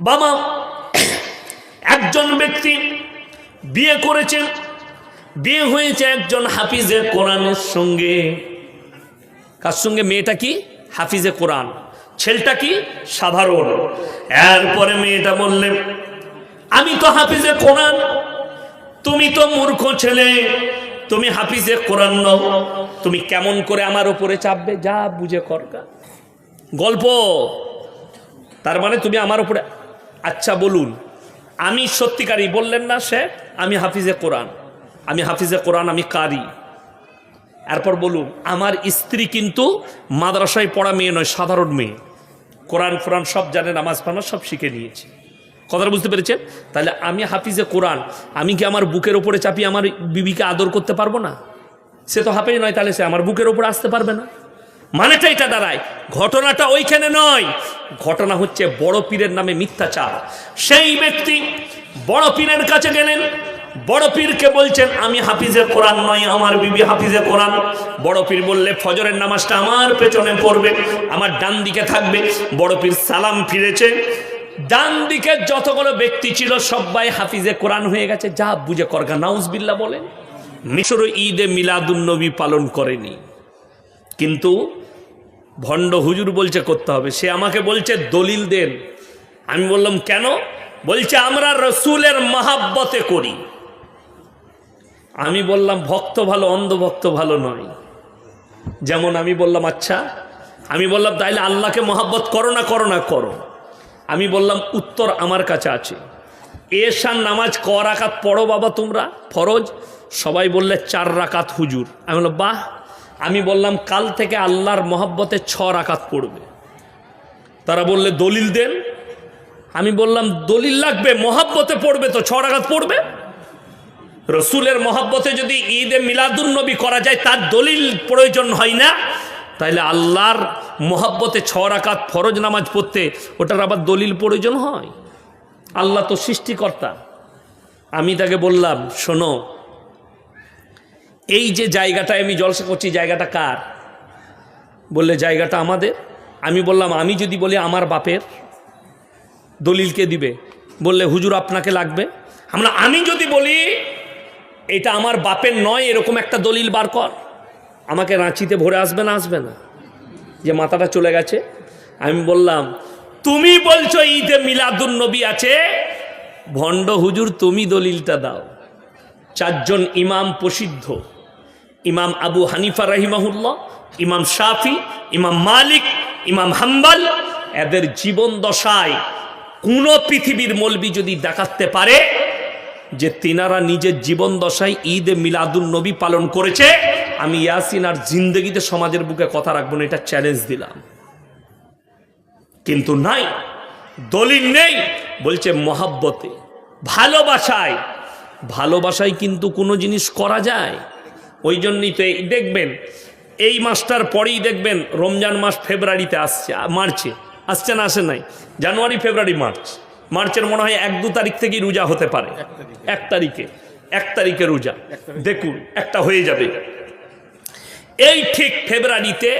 বাবা, একজন ব্যক্তি বিয়ে করেছেন বিয়ে হয়েছে একজন হাফিজে কোরআনের সঙ্গে। কার সঙ্গে? মেয়েটা কি? হাফিজে কোরআন। ছেলেটা কি? সাধারণ। এরপরে মেয়েটা বললেন আমি তো হাফিজে কোরআন। তুমি তো মূর্খ ছেলে। তুমি হাফিজে কোরআন নও। তুমি কেমন করে আমার উপরে চাপবে? যা বুঝে করগা গল্প। তার মানে তুমি আমার উপরে আচ্ছা বলুন, আমি সত্যিকারই বললেন না সে, আমি হাফিজে কোরআন। আমি হাফিজে কোরআন, আমি কারি। এরপর বলুন, আমার স্ত্রী কিন্তু মাদ্রাসায় পড়া মেয়ে নয়, সাধারণ মেয়ে। কোরআন ফোরান সব জানে, নামাজ ফানা সব শিখে নিয়েছে। কথাটা বুঝতে পেরেছেন? তাহলে আমি হাফিজে কোরআন, আমি কি আমার বুকের ওপরে চাপিয়ে আমার বিবিকে আদর করতে পারব না? সে তো হাফেজ নয়, তাহলে সে আমার বুকের ওপরে আসতে পারবে না। মানেটা এটা দাঁড়ায়, ঘটনাটা ওইখানে নয়। ঘটনা হচ্ছে বড় পীরের নামে মিথ্যাচার। সেই ব্যক্তি বড় পীরের কাছে গেলেন, বড় পীরকে বলছেন, আমি হাফিজে কোরআন নয় আমার বিবি হাফিজে কোরআন। বড় পীর বললে, ফজরের নামাজটা আমার পেছনে পড়বে, আমার ডান দিকে থাকবে। বড় পীর সালাম ফিরেছে। ডান দিকে যতগুলো ব্যক্তি ছিল, সবাই হাফিজে কোরআন হয়ে গেছে। যা বুঝে করগা নাউজবিল্লা বলেন। মিশর ঈদে মিলাদুন্নবী পালন করেনি। কিন্তু ভণ্ড হুজুর বলছে, করতে হবে। সে আমাকে বলছে, দলিল দেন। আমি বললাম, কেন? বলছে, আমরা রসুলের মাহাব্বতে করি। আমি বললাম, ভক্ত ভালো, অন্ধভক্ত ভালো নয়। যেমন আমি বললাম আচ্ছা। আমি বললাম, তাইলে আল্লাহকে মহাব্বত করো না করো না, করো। আমি বললাম, উত্তর আমার কাছে আছে। এশান নামাজ ক রাকাত পড়ো বাবা তোমরা? ফরজ? সবাই বললে, চার রাকাত হুজুর। আমি বললাম, বাহ! আমি বললাম, কাল থেকে আল্লাহর মহাব্বতে ছ রাকাত পড়বে। তারা বললে, দলিল দেন। আমি বললাম, দলিল লাগবে, মহাব্বতে পড়বে তো ছ রাকাত পড়বে? রসুলের মহাব্বতে যদি ঈদে মিলাদুন নবী করা যায়, তার দলিল প্রয়োজন হয় না। তাইলে আল্লাহর মহাব্বতে ছ রাকাত ফরজ নামাজ পড়তে ওটার আবার দলিল প্রয়োজন হয়। আল্লাহ তো সৃষ্টিকর্তা। আমি তাকে বললাম, শোনো এই যে জায়গাটায় আমি জলসা করছি, জায়গাটা কার? বললে, জায়গাটা আমাদের। আমি বললাম, আমি যদি বলি আমার বাপের দলিলকে দিবে? বললে, হুজুর আপনাকে লাগবে। আমরা, আমি যদি বলি, এটা আমার বাপের নয়, এরকম একটা দলিল বার কর। আমাকে রাঁচিতে ভরে আসবে না আসবে না? যে মাথাটা চলে গেছে। আমি বললাম, তুমি বলছো ঈদে মিলাদুন নবী আছে? ভণ্ড হুজুর, তুমি দলিলটা দাও। চারজন ইমাম প্রসিদ্ধ। ইমাম আবু হানিফা রহিমাহুল্লাহ, ইমাম শাফি, ইমাম মালিক, ইমাম হাম্বাল, এদের জীবন দশায় কোন পৃথিবীর মলবি যদি দেখাতে পারে যে তিনারা নিজের জীবন দশায় ঈদ মিলাদুল নবী পালন করেছে, আমি ইয়াসিন আর জিন্দগিতে সমাজের বুকে কথা রাখব না, এটা চ্যালেঞ্জ দিলাম। কিন্তু নাই, দলিল নেই, বলছে মহাব্বতে, ভালোবাসায় ভালোবাসায় কিন্তু কোনো জিনিস করা যায় ওই জন্যই তো এই দেখবেন এই মাসটার পরেই দেখবেন রমজান মাস ফেব্রুয়ারিতে আসছে মার্চে আসছে না আসে নাই। January February March. মার্চের মনে হয় এক দু তারিখ থেকেই রোজা হতে পারে। এক তারিখে। এক তারিখে রোজা। দেখুন একটা হয়ে যাবে। এই ঠিক ফেব্রুয়ারিতে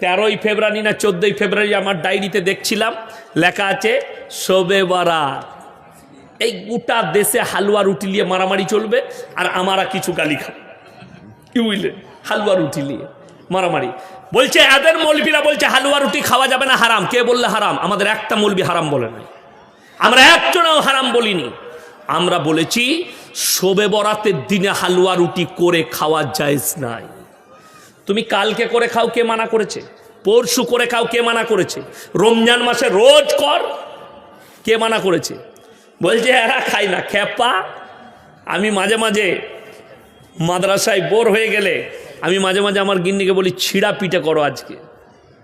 তেরোই ফেব্রুয়ারি না চোদ্দোই ফেব্রুয়ারি আমার ডায়েরিতে দেখছিলাম লেখা আছে শোবে বারাত এই গোটা দেশে হালুয়া রুটি নিয়ে মারামারি চলবে আর আমারা কিছু গালি খাব কি বুঝলে হালুয়া রুটি নিয়ে, মারামারি। বলছে, এদের মৌলবীরা বলছে, হালুয়া রুটি খাওয়া যাবে না, হারাম। কে বললে হারাম? আমাদের একটা মৌলবি হারাম বলে নাই। আমরা একজনও হারাম বলিনি। আমরা বলেছি, শোবে বরাতের দিনে হালুয়া রুটি করে খাওয়া জায়েজ নাই। তুমি কালকে করে খাও, কে মানা করেছে? পরশু করে খাও, কে মানা করেছে? রমজান মাসে রোজ কর, কে মানা করেছে? বলছে, এরা খাই না, খেপা। আমি মাঝে মাঝে মাদ্রাসায় বোর হয়ে গেলে আমি মাঝে মাঝে আমার গিন্নিকে বলি, ছিঁড়া পিঠে করো আজকে।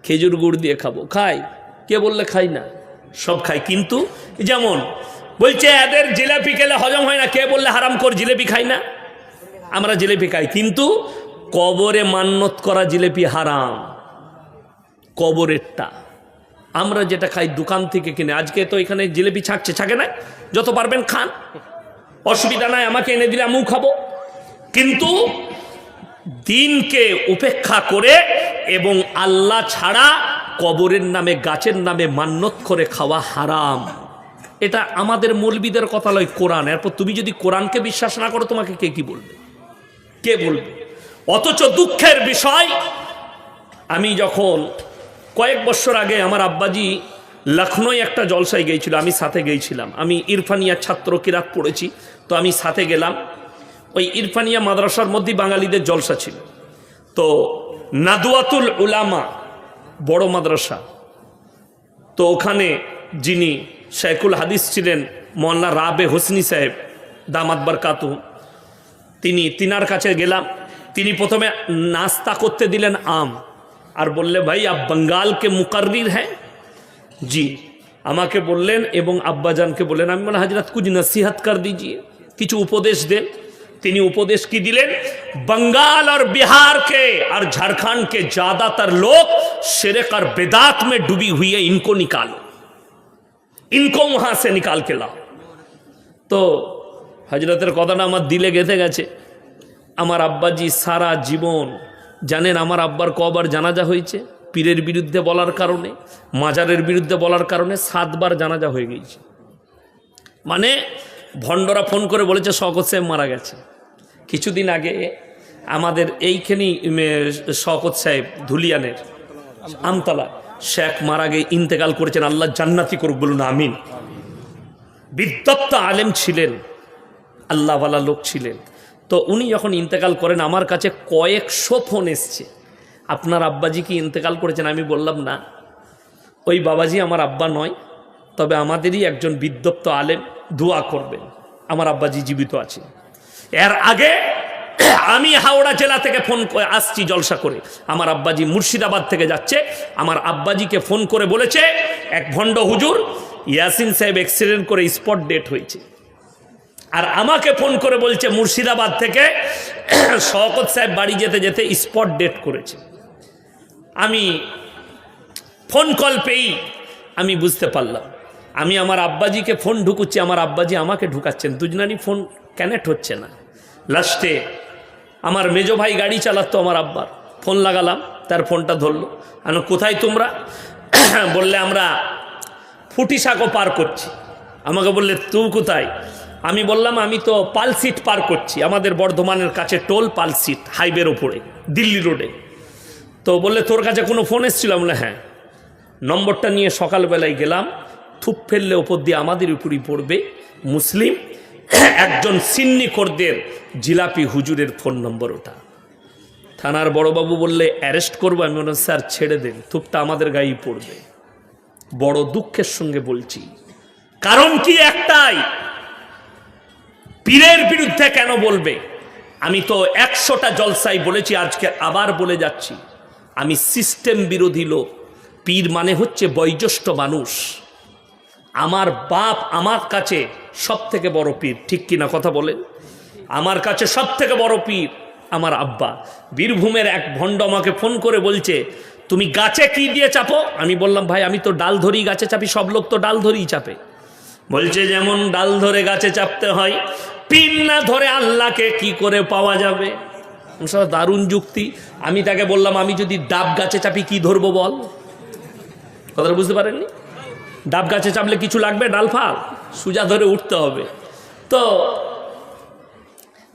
খেজুর গুড় দিয়ে খাব। খাই। কে বললে খাই না? সব খাই। কিন্তু যেমন বলছে, এদের জিলেপি খেলে হজম হয় না। কে বললে, হারাম কর জিলেপি খাই না? আমরা জিলেপি খাই। কিন্তু কবরে মান্যত করা জিলেপি হারাম। কবরেরটা। আমরা যেটা খাই দোকান থেকে কিনে। আজকে তো এখানে জিলেপি ছাকছে, ছাকে না যত পারবেন খান। অসুবিধা নাই, আমাকে এনে দিলে আমিও খাব। কিন্তু দিনকে উপেক্ষা করে এবং আল্লাহ ছাড়া কবরের নামে, গাছের নামে মান্যত করে খাওয়া হারাম। এটা আমাদের মৌলবিদের কথা লয় কোরআন। এরপর তুমি যদি কোরআনকে বিশ্বাস না করো, তোমাকে কে কি বলবে? কে বলবে? অথচ দুঃখের বিষয়, আমি যখন কয়েক বছর আগে আমার আব্বাজি লখনৌ একটা জলসায় গিয়েছিল, আমি সাথে গিয়েছিলাম। আমি ইরফানিয়ার ছাত্র কিরাত পড়েছি, তো আমি সাথে গেলাম। ওই ইরফানিয়া মাদ্রাসার মধ্যে বাঙালিদের জলসা ছিল। তো নাদুয়াতুল উলামা বড় মাদ্রাসা। তো ওখানে যিনি শেখুল হাদিস ছিলেন মোল্লা রাবে হোসনি সাহেব দামাতবার কাতু তিনি তিনার কাছে গেলাম। তিনি প্রথমে নাস্তা করতে দিলেন আম। আর বললে, ভাই, আপ বঙ্গালকে মুকার্রির হ্যাঁ? জি। আমাকে বললেন এবং আব্বাজানকে বললেন, আমি বললাম, হাজরাত, কুজ নসিহাত কর দিজিয়ে, কিছু উপদেশ দেন। তিনি উপদেশ কি দিলেন बंगाल और बिहार के और झारखंड के ज्यादातर लोग शिरक और बेदात में डूबी हुई है इनको निकालो इनको वहां से निकाल के लाओ তো হজরতের কথাটা আমার দিলে গেঁথে গেছে আমার আব্বাজি সারা জীবন জানেন আমার আব্বার কবার জানাজা হয়েছে পীরের বিরুদ্ধে বলার কারণে মাজারের বিরুদ্ধে বলার কারণে সাতবার জানাজা হয়ে গিয়েছে মানে ভণ্ডরা ফোন করে বলেছে শকত সাহেব মারা গেছে কিছুদিন আগে আমাদের এইখানেই শকত সাহেব ধুলিয়ানের আমতলা, শেখ মারা গিয়ে ইন্তেকাল করেছেন, আল্লাহ জান্নাতি করুক বলুন, আমিন। বিদ্যত্ত আলেম ছিলেন, আল্লাহওয়ালা লোক ছিলেন। তো উনি যখন ইন্তেকাল করেন, আমার কাছে কয়েকশো ফোন এসছে। আপনার আব্বাজি কি ইন্তেকাল করেছেন? আমি বললাম, না। ওই বাবাজি আমার আব্বা নয়, তবে আমাদেরই একজন বিদ্যপ্ত আলেম, দোয়া করবেন। আমার আব্বাজি জীবিত আছে এর আগে আমি হাওড়া জেলা থেকে ফোন আসছি জলসা করে। আমার আব্বাজি মুর্শিদাবাদ থেকে যাচ্ছে। আমার আব্বাজিকে ফোন করে বলেছে, এক ভণ্ড হুজুর, ইয়াসিন সাহেব অ্যাক্সিডেন্ট করে স্পট ডেট হয়েছে। আর আমাকে ফোন করে বলছে, মুর্শিদাবাদ থেকে শওকত সাহেব বাড়ি যেতে যেতে স্পট ডেট করেছে। আমি ফোন কল পেয়েই আমি বুঝতে পারলাম। আমি আমার আব্বাজিকে ফোন ঢুকুচ্ছি, আমার আব্বাজি আমাকে ঢুকাচ্ছেন। দুজনারই ফোন কানেক্ট হচ্ছে না। লাস্টে আমার মেজো ভাই গাড়ি চালাতো আমার আব্বার। ফোন লাগালাম, তার ফোনটা ধরলো। আমি কোথায় তোমরা? বললে, আমরা ফুটিসাঁকো পার করছি। আমাকে বললে, তুই কোথায়? আমি বললাম, আমি তো পালসিট পার করছি, আমাদের বর্ধমানের কাছে টোল পালসিট হাইওয়ের ওপরে, দিল্লি রোডে। তো বললে, তোর কাছে কোনো ফোন এসেছিল? বলে হ্যাঁ। নম্বরটা নিয়ে সকালবেলায় গেলাম থুপ ফেললে ওপর দিয়ে আমাদের উপরই পড়বে মুসলিম। একজন সিন্নি খোরদের জিলাপি হুজুরের ফোন নম্বর ওটা। থানার বড়বাবু বললে, অ্যারেস্ট করব। আমি বললাম, স্যার, ছেড়ে দেন। থুপটা আমাদের গায়েই পড়বে। বড় দুঃখের সঙ্গে বলছি, কারণ কি একটাই? পীরের বিরুদ্ধে কেন বলবে? আমি তো একশোটা জলসাই বলেছি, আজকে আবার বলে যাচ্ছি। আমি সিস্টেম বিরোধী লোক। পীর মানে হচ্ছে বয়োজ্যেষ্ঠ মানুষ। আমার বাপ আমার কাছে সব থেকে বড় পীর। ঠিক কিনা কথা বলেন আমার কাছে সব থেকে বড় পীর আমার আব্বা। বীরভূমের এক ভণ্ড আমাকে ফোন করে বলছে, তুমি গাছে কি দিয়ে চাপো? আমি বললাম, ভাই, আমি তো ডাল ধরি, গাছে চাপি, সব লোক তো ডাল ধরেই চাপে। বলছে, যেমন ডাল ধরে গাছে চাপতে হয় পিন না ধরে আল্লাহকে কি করে পাওয়া যাবে? দারুণ যুক্তি। আমি তাকে বললাম, আমি যদি ডাব গাছে চাপি কি ধরবো বল? কথাটা বুঝতে পারেননি? ডাব গাছে চাপলে কিছু লাগবে? ডাল ফাল। সুজা ধরে উঠতে হবে। তো,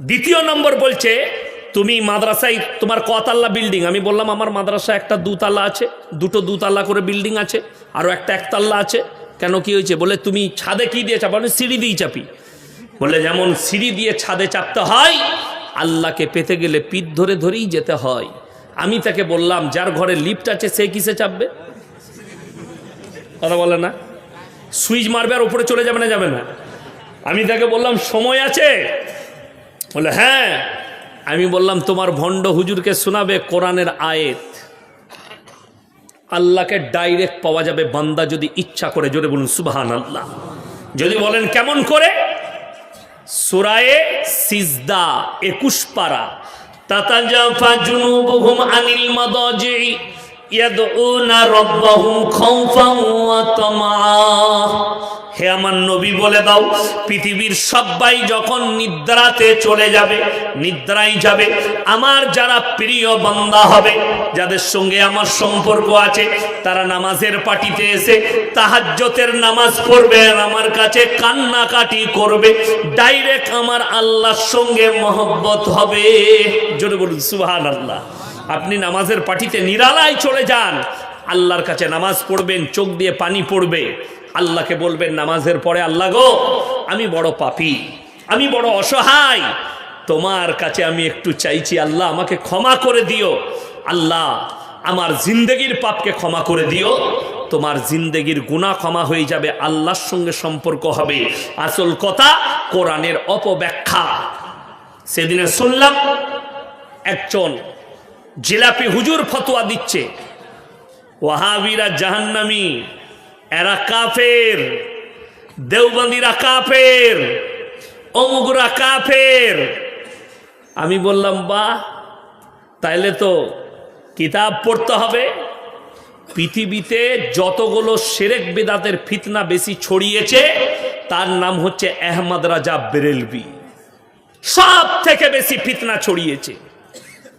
দ্বিতীয় নম্বর বলছে, তুমি মাদ্রাসায়, তোমার কতাল্লা বিল্ডিং? আমি বললাম, আমার মাদ্রাসা একটা দুতলা আছে, দুটো দুতলা করে বিল্ডিং আছে আরও একটা একতলা আছে। কেন কি হয়েছে? বলে, তুমি ছাদে কি দিয়ে চাপো? আমি সিঁড়ি দিয়েই চাপি। বলে, যেমন সিঁড়ি দিয়ে ছাদে চাপতে হয়, আল্লাহকে পেতে গেলে পিঠ ধরে ধরেই যেতে হয়। আমি তাকে বললাম, যার ঘরে লিফট আছে, সে কিসে চাপবে? কথা বলে না। সুইচ মারবে আর উপরে চলে যাবে না যাবে না। আমি তাকে বললাম, সময় আছে? বলে হ্যাঁ। আমি বললাম, তোমার ভণ্ড হুজুরকে শোনাবে কোরআনের আয়েত। আল্লাহকে ডাইরেক্ট পাওয়া যাবে বান্দা যদি ইচ্ছা করে। জোরে বলুন সুবাহান আল্লাহ যদি বলেন, কেমন করে? সুরায়ে সিজদা, একুশ পারা। তাতাজাফা জুনুবুহুম আনিল মাদাজি হে আমার নবী বলে দাও, পৃথিবীর সবাই যখন নিদ্রাতে চলে যাবে, নিদ্রায় যাবে, আমার যারা প্রিয় বান্দা হবে, যাদের সঙ্গে আমার সম্পর্ক আছে, তারা নামাজের পাটিতে এসে তাহাজ্জতের নামাজ পড়বে আর আমার কাছে কান্নাকাটি করবে ডাইরেক্ট আমার আল্লাহর সঙ্গে মহব্বত হবে। জোরে বলুন সুবহান আল্লাহ আপনি নামাজের পাটিতে নিরালায় চলে যান। আল্লাহর কাছে নামাজ পড়বেন, চোখ দিয়ে পানি পড়বে। আল্লাহকে বলবেন, নামাজের পরে আল্লাহ গো, আমি বড় পাপী, আমি বড় অসহায়। তোমার কাছে আমি একটু চাইছি, আল্লাহ আমাকে ক্ষমা করে দিও। আল্লাহ, আমার জিন্দগির পাপকে ক্ষমা করে দিও। তোমার জিন্দগির গুণা ক্ষমা হয়ে যাবে, আল্লাহর সঙ্গে সম্পর্ক হবে। আসল কথা, কোরআনের অপব্যাখ্যা। সেদিনে শুনলাম একজন জিলাপি হুজুর ফতোয়া দিচ্ছে। ওয়াহাবিরা জাহান্নামি, এরা কাফের, দেওবন্দিরা কাফের, অমুকরা কাফের। আমি বললাম বা তাইলে তো কিতাব পড়তে হবে। পৃথিবীতে যতগুলো সেরেক বেদাতের ফিতনা বেশি ছড়িয়েছে, তার নাম হচ্ছে আহমদ রাজা বেরেলবি সব থেকে বেশি ফিতনা ছড়িয়েছে।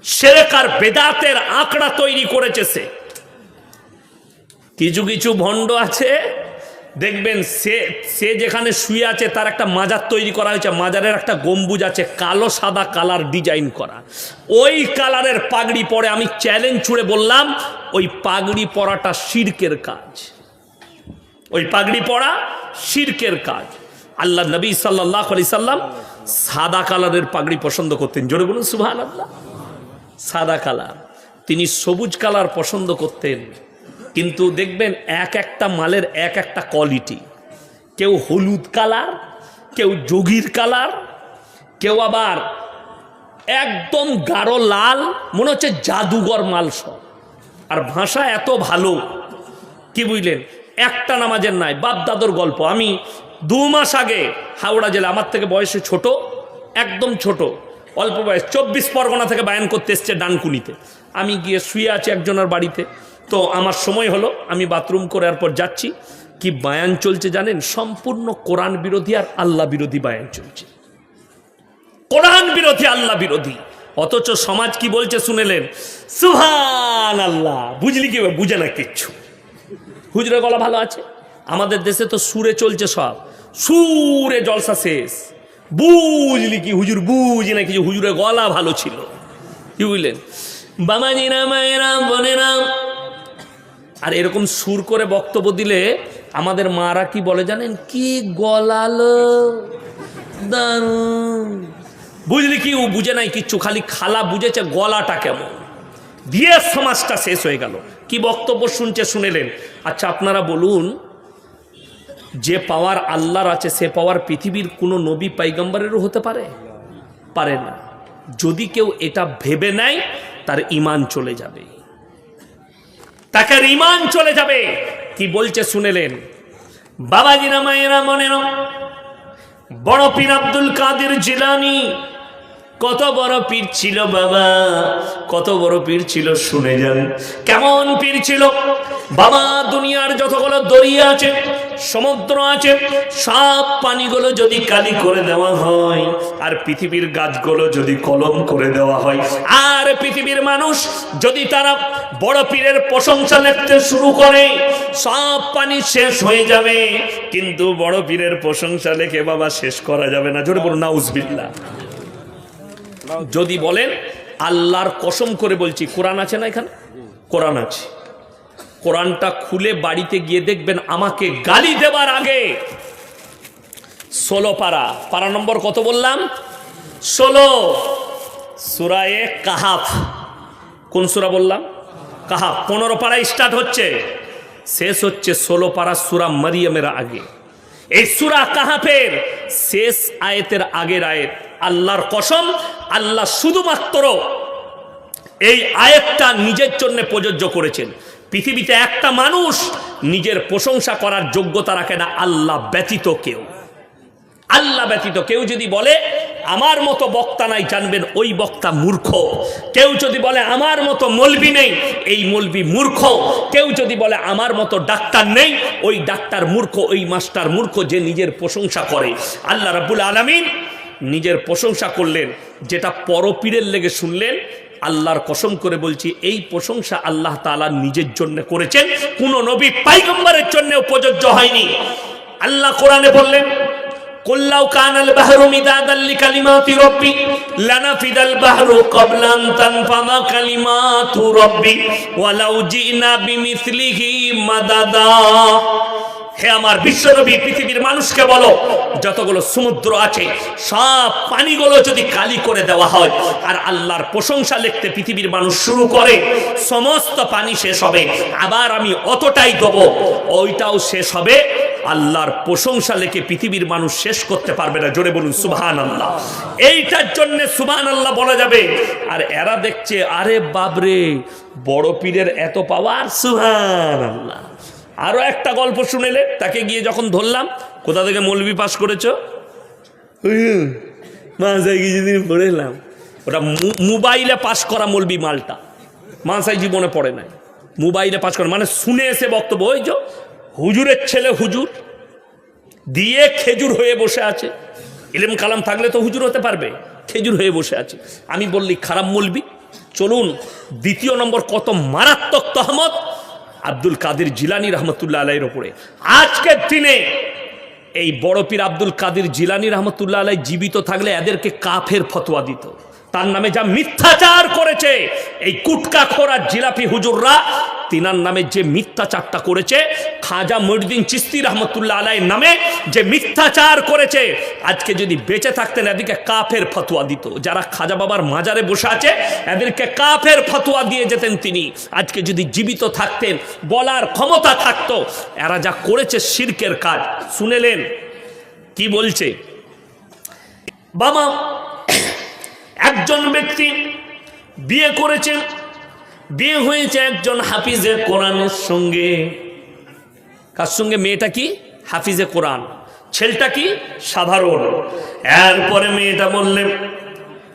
সেরেকার বেদাতের আঁকড়া তৈরি করেছে সে। কিছু কিছু ভণ্ড আছে, দেখবেন সে সে যেখানে শুয়ে আছে তার একটা মাজার তৈরি করা হয়েছে। মাজারের একটা গম্বুজ আছে, কালো সাদা কালার ডিজাইন করা। ওই কালারের পাগড়ি পরে আমি চ্যালেঞ্জ ছুড়ে বললাম, ওই পাগড়ি পরাটা শিরকের কাজ। ওই পাগড়ি পরা শিরকের কাজ। আল্লাহ নবী সাল্লাহ আলি সাল্লাম সাদা কালারের পাগড়ি পছন্দ করতেন। জোরে বলুন সুভান আল্লাহ সাদা কালার। তিনি সবুজ কালার পছন্দ করতেন। কিন্তু দেখবেন এক একটা মালের এক একটা কোয়ালিটি কেউ হলুদ কালার, কেউ যোগীর কালার, কেউ আবার একদম গাঢ় লাল, মনে হচ্ছে জাদুঘর মাল সব। আর ভাষা এত ভালো, কি বুঝলেন? একটা নামাজের নাই বাপ দাদর গল্প। আমি দু মাস আগে হাওড়া জেলা, আমার থেকে বয়সে ছোট, একদম ছোট। অল্প বয়স, চব্বিশ পরগনা থেকে বায়ান করতে এসছে ডানকুনিতে। আমি গিয়ে শুয়ে আছি একজনের বাড়িতে। তো আমার সময় হলো, আমি বাথরুম করে পর যাচ্ছি। কি বায়ান চলছে জানেন? সম্পূর্ণ কোরআন বিরোধী আর আল্লাহ বিরোধী বায়ান চলছে। কোরআন বিরোধী, আল্লাহ বিরোধী। অথচ সমাজ কি বলছে শুনেলেন? সুহান আল্লাহ বুঝলি কি বুঝে না কিচ্ছু। হুজুরের গলা ভালো আছে? আমাদের দেশে তো সুরে চলছে সব। সুরে জলসা শেষ। বুঝলি কি হুজুর, বুঝি না কিছু হুজুরের গলা ভালো ছিল। কি বুঝলেন? বাবাজিরা মায়েরা, বোনেরা। আর এরকম সুর করে বক্তব্য দিলে আমাদের মারা কি বলে জানেন? কি গলালো, দারুণ। বুঝলি কি, ও বুঝে নাই কিচ্ছু, খালি খালা বুঝেছে গলাটা কেমন। দিয়ে সমাজটা শেষ হয়ে গেল। কি বক্তব্য শুনছে শুনেলেন। আচ্ছা আপনারা বলুন যে পাওয়ার আল্লাহর আছে, সে পাওয়ার পৃথিবীর কোনো নবী পাইগম্বরেরও হতে পারে? পারে না। যদি কেউ এটা ভেবে নেয়, তার ইমান চলে যাবে। তাকে ইমান চলে যাবে। কি বলছে শুনেলেন? বাবাজিরা, মায়েরা মনে বড় পীর আব্দুল কাদের জিলানি কত বড় পীর ছিল বাবা? কত বড় পীর ছিল শুনে যান। কেমন পীর ছিল? বাবা, দুনিয়ার যতগুলো দরিয়া আছে, সমুদ্র আছে, সব পানিগুলো যদি কালি করে দেওয়া হয়, আর পৃথিবীর গাছগুলো যদি কলম করে দেওয়া হয়, আর পৃথিবীর মানুষ যদি তারা বড় পীরের প্রশংসা লিখতে শুরু করে, সব পানি শেষ হয়ে যাবে। কিন্তু বড় পীরের প্রশংসা লেখে বাবা শেষ করা যাবে না। জোরে বলুন নাউজবিল্লা যদি বলেন, আল্লাহর কসম করে বলছি, কোরআন আছে না এখানে? কোরআন আছে। কোরআনটা খুলে বাড়িতে গিয়ে দেখবেন, আমাকে গালি দেবার আগে। ষোলো পারা। পারা নম্বর কত বললাম? ষোলো। সুরায়ে কাহাফ। কোন সুরা বললাম? কাহাফ। পনেরো পারা স্টার্ট হচ্ছে। শেষ হচ্ছে ষোলো পারা সুরা মারিয়ামের আগে। এই সুরা কাহাফের শেষ আয়েতের আগের আয়েত, আল্লাহর কসম, আল্লাহ শুধুমাত্র এই আয়েতটা নিজের জন্য প্রযোজ্য করেছেন। পৃথিবীতে একটা মানুষ নিজের প্রশংসা করার যোগ্যতা রাখে না, আল্লাহ ব্যতীত কেউ। আল্লাহ ব্যতীত কেউ যদি বলে আমার মতো বক্তা নাই, জানবেন ওই বক্তা মূর্খ। কেউ যদি বলে, আমার মতো মলবি নেই এই মলবি মূর্খ। কেউ যদি বলে, আমার মতো ডাক্তার নেই ওই ডাক্তার মূর্খ, ওই মাস্টার মূর্খ যে নিজের প্রশংসা করে। আল্লাহ রাবুল আলমিন নিজের প্রশংসা করলেন। যেটা পরপীরের লেগে শুনলেন, আল্লাহর কসম করে বলছি, এই প্রশংসা আল্লাহ তাআলা নিজের জন্য করেছেন। কোন নবী পাইগম্বরের জন্য প্রযোজ্য হয়নি। আল্লাহ কোরআনে বললেন কুল্লাউ কানাল বাহরু মিদাদাল লিকালিমাতি রব্বি লানাফিদাল বাহরু ক্বাবলা আন তানফাদা কালিমাতু রব্বি ওয়ালাউ জিনা বিমিসলিহি মাদাদা হে আমার বিশ্বরবি পৃথিবীর মানুষকে বলো, যতগুলো সমুদ্র আছে, সব পানিগুলো যদি কালি করে দেওয়া হয়, আর আল্লাহর প্রশংসা লিখতে পৃথিবীর মানুষ শুরু করে, সমস্ত পানি শেষ হবে, আবার আমি অতটাই দেবো, ওইটাও শেষ হবে আল্লাহর প্রশংসা লেখে পৃথিবীর মানুষ শেষ করতে পারবে না। জোরে বলুন সুবহান আল্লাহ এইটার জন্য সুবহান আল্লাহ বলা যাবে। আর এরা দেখছে, আরে বাবরে বড় পীরের এত পাওয়ার সুবহান আল্লাহ আরও একটা গল্প শুনেলে, তাকে গিয়ে যখন ধরলাম, কোথা থেকে মৌলবি পাস করেছ? মাসাই পড়েলাম ওটা মোবাইলে পাশ করা মৌলবি মালটা। মাসাই জীবনে পড়ে নাই। মোবাইলে পাশ করে মানে শুনে এসে বক্তব্য, ওই যে হুজুরের ছেলে হুজুর, দিয়ে খেজুর হয়ে বসে আছে। ইলেম কালাম থাকলে তো হুজুর হতে পারবে, খেজুর হয়ে বসে আছে। আমি বললি, খারাপ মলবি চলুন, দ্বিতীয় নম্বর কত মারাত্মক তহমত? আব্দুল কাদের জিলানি রহমতুল্লাহ আলাইয়ের ওপরে। আজকের দিনে এই বড় পীর আব্দুল কাদের জিলানি রহমতুল্লাহ আলাই জীবিত থাকলে এদেরকে কাফের ফতোয়া দিত। তার নামে যা মিথ্যাচার করেছে, এই কুটকা খোরা জিলাপি হুজুররা তিনার নামে যে মিথ্যাচারটা করেছে, খাজা মহিউদ্দিন চিস্তি রহমতুল্লাহ আলাইয়ের নামে যে মিথ্যাচার করেছে, আজকে যদি বেঁচে থাকতেন এদিকে কাফের ফতোয়া দিত। যারা খাজা বাবার মাজারে বসে আছে, এদেরকে কাফের ফতোয়া দিয়ে যেতেন তিনি। আজকে যদি জীবিত থাকতেন, বলার ক্ষমতা থাকতো। এরা যা করেছে শিরকের কাজ, শুনেলেন? কি বলছে? বাবা, একজন ব্যক্তি বিয়ে করেছেন বিয়ে হয়েছে একজন হাফিজে কোরআনের সঙ্গে। কার সঙ্গে? মেয়েটা কি? হাফিজে কোরআন। ছেলেটা কি? সাধারণ। এরপরে মেয়েটা বললেন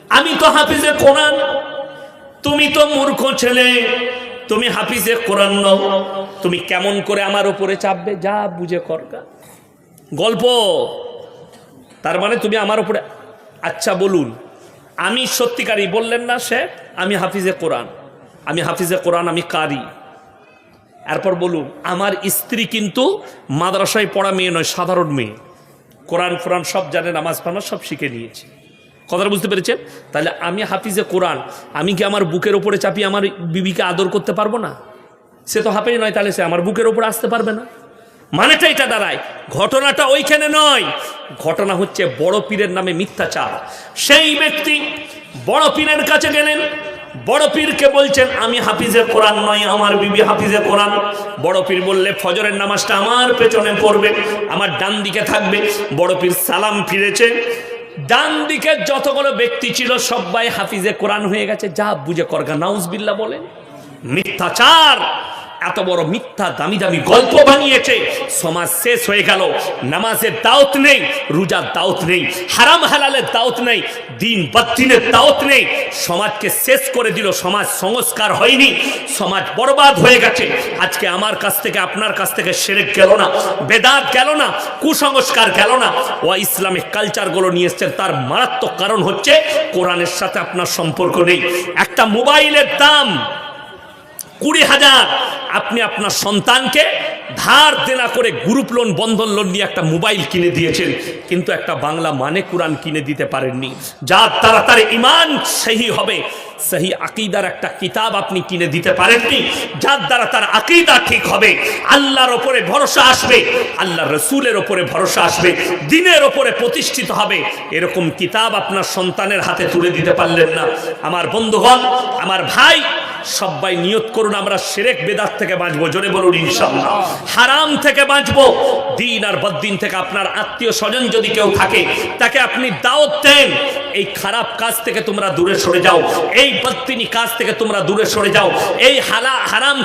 আমি তো হাফিজে কোরআন। তুমি তো মূর্খ ছেলে। তুমি হাফিজে কোরআন নও। তুমি কেমন করে আমার উপরে চাপবে? যা বুঝে করগা গল্প। তার মানে তুমি আমার উপরে আচ্ছা বলুন। আমি সত্যিকারই বললেন না সে, আমি হাফিজে কোরআন। আমি হাফিজে কোরআন, আমি কারি। এরপর বলুন, আমার স্ত্রী কিন্তু মাদ্রাসায় পড়া মেয়ে নয়, সাধারণ মেয়ে। কোরআন ফোরান সব জানে, নামাজ ফানাজ সব শিখে নিয়েছে। কথাটা বুঝতে পেরেছেন? তাহলে আমি হাফিজে কোরআন, আমি কি আমার বুকের ওপরে চাপিয়ে আমার বিবিকে আদর করতে পারব না? সে তো হাফেজ নয়, তাহলে সে আমার বুকের ওপরে আসতে পারবে না। মানেটা এটা দাঁড়ায়, ঘটনাটা ওইখানে নয়। ঘটনা হচ্ছে বড় পীরের নামে মিথ্যাচার। সেই ব্যক্তি বড় পীরের কাছে গেলেন বড় পীরকে বলছেন, আমি হাফিজে কোরআন নয়, আমার বিবি হাফিজে কোরআন। বড় পীর বললে, ফজরের নামাজটা আমার পেছনে পড়বে, আমার ডান দিকে থাকবে। বড় পীর সালাম ফিরেছে। ডান দিকে যতগুলো ব্যক্তি ছিল, সবাই হাফিজে কোরআন হয়ে গেছে। যা বুঝে করগা নাউজবিল্লা বলে মিথ্যাচার। এত বড় মিথ্যা দামি দামি গল্প বানিয়েছে। সমাজ শেষ হয়ে গেল। নামাজের দাওত নেই, রোজার দাওত নেই, হারাম হালালের দাওত নেই, দিন বদিনের দাওত নেই। সমাজকে শেষ করে দিল, সমাজ সংস্কার হয়নি। সমাজ বরবাদ হয়ে গেছে। আজকে আমার কাছ থেকে, আপনার কাছ থেকে সেরেক গেল না, বেদাত গেল না, কুসংস্কার গেল না। ও ইসলামিক কালচারগুলো নিয়ে এসছেন, তার মারাত্মক কারণ হচ্ছে কোরআনের সাথে আপনার সম্পর্ক নেই। একটা মোবাইলের দাম কুড়ি হাজার। আপনি আপনার সন্তানকে ধার দেনা করে গ্রুপ লোন, বন্ধন লোন নিয়ে একটা মোবাইল কিনে দিয়েছেন, কিন্তু একটা বাংলা মানে কোরআন কিনে দিতে পারেননি। যার দ্বারা তার ইমান সেই হবে সেই আকিদার একটা কিতাব আপনি কিনে দিতে পারেননি, যার দ্বারা তার আকিদা ঠিক হবে। আল্লাহর ওপরে ভরসা আসবে আল্লাহ রসুলের ওপরে ভরসা আসবে, দিনের ওপরে প্রতিষ্ঠিত হবে। এরকম কিতাব আপনার সন্তানের হাতে তুলে দিতে পারলেন না। আমার বন্ধুগণ, আমার ভাই সবাই নিয়ত করুন, আমরা সেরেক বেদাত থেকে বাঁচবো, জোরে বলুন ইনশাল্লাহ হারাম থেকে বাঁচবো, দিন আর বদিন থেকে আপনার আত্মীয় স্বজন যদি কেউ থাকে, তাকে আপনি দাওয়াত দেন, এই খারাপ কাজ থেকে তোমরা দূরে সরে যাও, এই বদিনী কাজ থেকে তোমরা দূরে সরে যাও, এই হালা হারাম